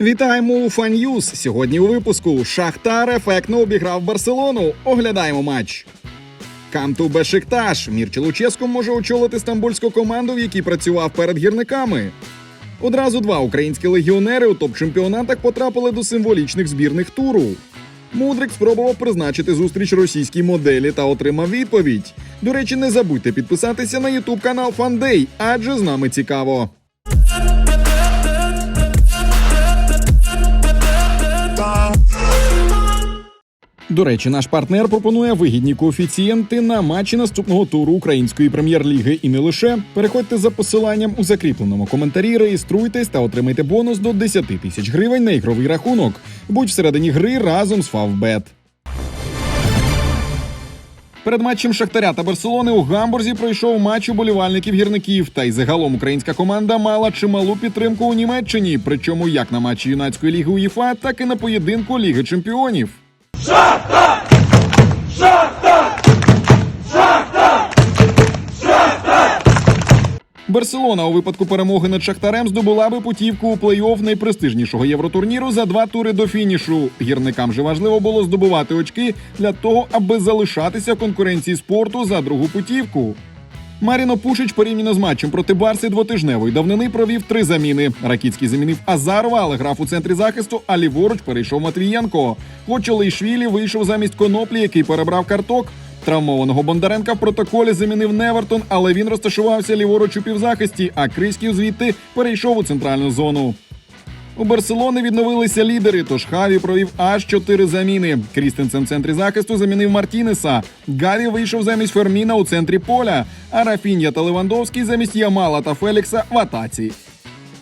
Вітаємо у Фан'юз. Сьогодні у випуску Шахтар ефектно обіграв Барселону. Оглядаємо матч. Камту Бешикташ. Мірче Луческо може очолити стамбульську команду, в якій працював перед гірниками. Одразу два українські легіонери у топ-чемпіонатах потрапили до символічних збірних туру. Мудрик спробував призначити зустріч російській моделі та отримав відповідь. До речі, не забудьте підписатися на ютуб канал Фандей, адже з нами цікаво. До речі, наш партнер пропонує вигідні коефіцієнти на матчі наступного туру української прем'єр-ліги і не лише. Переходьте за посиланням у закріпленому коментарі, реєструйтесь та отримайте бонус до 10 тисяч гривень на ігровий рахунок. Будь всередині гри разом з Фавбет. Перед матчем Шахтаря та Барселони у Гамбурзі пройшов матч уболівальників гірників. Та й загалом українська команда мала чималу підтримку у Німеччині. Причому як на матчі юнацької ліги УЄФА, так і на поєдинку Ліги Чемпіонів. Барселона у випадку перемоги над Шахтарем здобула би путівку у плей-офф найпрестижнішого євротурніру за два тури до фінішу. Гірникам же важливо було здобувати очки для того, аби залишатися в конкуренції спорту за другу путівку. Маріно Пушич порівняно з матчем проти Барси двотижневої давнини провів три заміни. Ракіцький замінив Азарова, але грав у центрі захисту, а ліворуч перейшов Матвієнко. Хочолейшвілі вийшов замість коноплі, який перебрав карток. Травмованого Бондаренка в протоколі замінив Невертон, але він розташувався ліворуч у півзахисті, а Криськів звідти перейшов у центральну зону. У Барселони відновилися лідери, тож Хаві провів аж чотири заміни. Крістенсен в центрі захисту замінив Мартінеса. Гаві вийшов замість Ферміна у центрі поля, а Рафінія та Левандовський замість Ямала та Фелікса в атаці.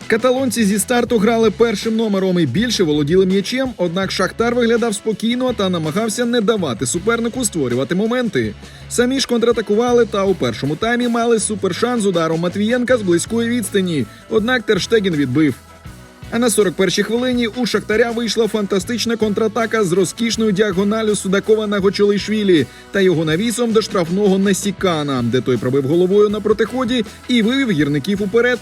Каталонці зі старту грали першим номером і більше володіли м'ячем, однак Шахтар виглядав спокійно та намагався не давати супернику створювати моменти. Самі ж контратакували та у першому таймі мали супершанс ударом Матвієнка з близької відстані. Однак Терштеген відбив. А на 41-й хвилині у Шахтаря вийшла фантастична контратака з розкішною діагоналю Судакова на Гочолейшвілі та його навісом до штрафного Насікана, де той пробив головою на протиході і вивів гірників уперед.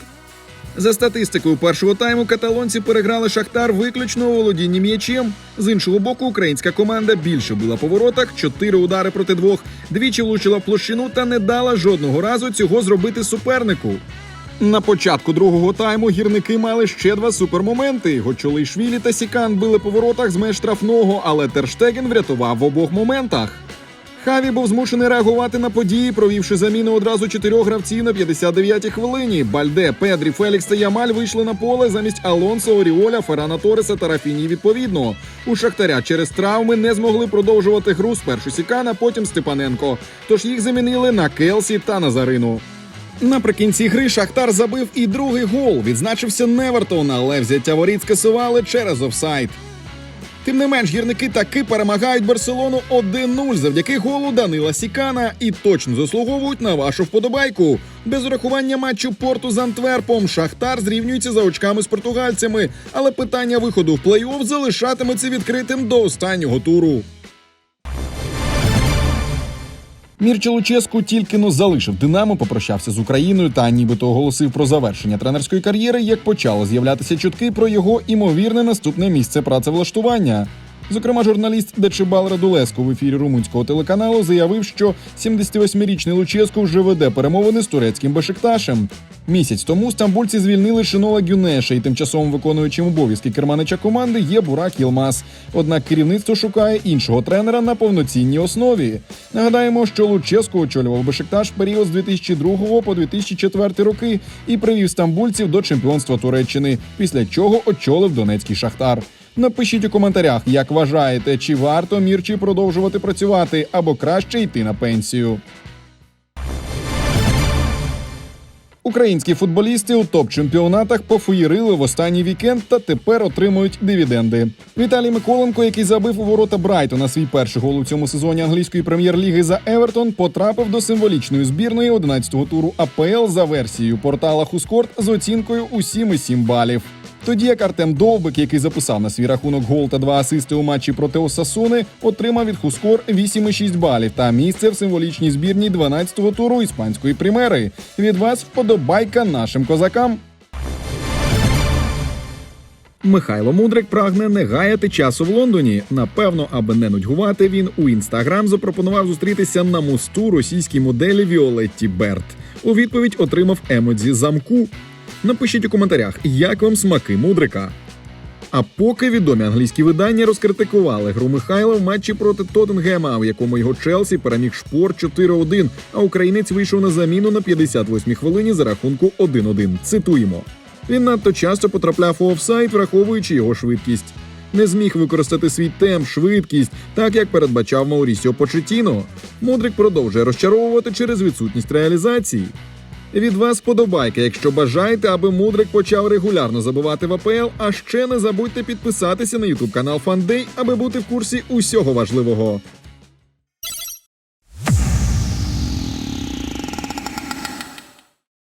За статистикою першого тайму каталонці переграли Шахтар виключно у володінні м'ячем. З іншого боку, українська команда більше була по воротах, чотири удари проти двох, двічі влучила в площину та не дала жодного разу цього зробити супернику. На початку другого тайму гірники мали ще два супермоменти. Гочолейшвілі та Сікан били по воротах з меж штрафного, але Терштеген врятував в обох моментах. Хаві був змушений реагувати на події, провівши заміну одразу чотирьох гравців на 59-й хвилині. Бальде, Педрі, Фелікс та Ямаль вийшли на поле замість Алонсо, Оріоля, Феррана Тореса та Рафіні відповідно. У Шахтаря через травми не змогли продовжувати гру спершу Сікана, потім Степаненко. Тож їх замінили на Келсі та Назарину. Наприкінці гри Шахтар забив і другий гол. Відзначився Невертон, але взяття воріт скасували через офсайд. Тим не менш, гірники таки перемагають Барселону 1-0 завдяки голу Данила Сікана і точно заслуговують на вашу вподобайку. Без урахування матчу Порту з Антверпом Шахтар зрівнюється за очками з португальцями, але питання виходу в плей-офф залишатиметься відкритим до останнього туру. Мірче Луческу тільки но залишив Динамо, попрощався з Україною та нібито оголосив про завершення тренерської кар'єри, як почали з'являтися чутки про його імовірне наступне місце працевлаштування. Зокрема, журналіст Дечибал Радулеско в ефірі румунського телеканалу заявив, що 78-річний Луческу вже веде перемовини з турецьким Бешикташем. Місяць тому стамбульці звільнили Шинола Гюнеша і тимчасовим виконуючим обов'язки керманича команди є Бурак Єлмаз. Однак керівництво шукає іншого тренера на повноцінній основі. Нагадаємо, що Луческу очолював Бешикташ період з 2002 по 2004 роки і привів стамбульців до чемпіонства Туреччини, після чого очолив Донецький Шахтар. Напишіть у коментарях, як вважаєте, чи варто Мірчі продовжувати працювати або краще йти на пенсію. Українські футболісти у топ-чемпіонатах пофуєрили в останній вікенд та тепер отримують дивіденди. Віталій Миколенко, який забив у ворота Брайтона свій перший гол у цьому сезоні англійської прем'єр-ліги за Евертон, потрапив до символічної збірної 11-го туру АПЛ за версією портала Хускорт з оцінкою у 7,7 балів. Тоді як Артем Довбик, який записав на свій рахунок гол та два асисти у матчі проти Осасуни, отримав від Хускор 8,6 балів та місце в символічній збірній 12-го туру іспанської примери. Від вас вподобайка нашим козакам. Михайло Мудрик прагне не гаяти часу в Лондоні. Напевно, аби не нудьгувати, він у інстаграм запропонував зустрітися на мосту російській моделі Віолетті Берт. У відповідь отримав емодзі замку. Напишіть у коментарях, як вам смаки Мудрика. А поки відомі англійські видання розкритикували гру Михайла в матчі проти Тоттенгема, в якому його Челсі переміг шпор 4-1, а українець вийшов на заміну на 58-й хвилині за рахунку 1-1. Цитуємо: він надто часто потрапляв у офсайд, враховуючи його швидкість. Не зміг використати свій темп, швидкість, так як передбачав Маурісіо Почетіно. Мудрик продовжує розчаровувати через відсутність реалізації. Від вас подобайка, якщо бажаєте, аби Мудрик почав регулярно забивати в АПЛ. А ще не забудьте підписатися на ютуб канал Фандей, аби бути в курсі усього важливого.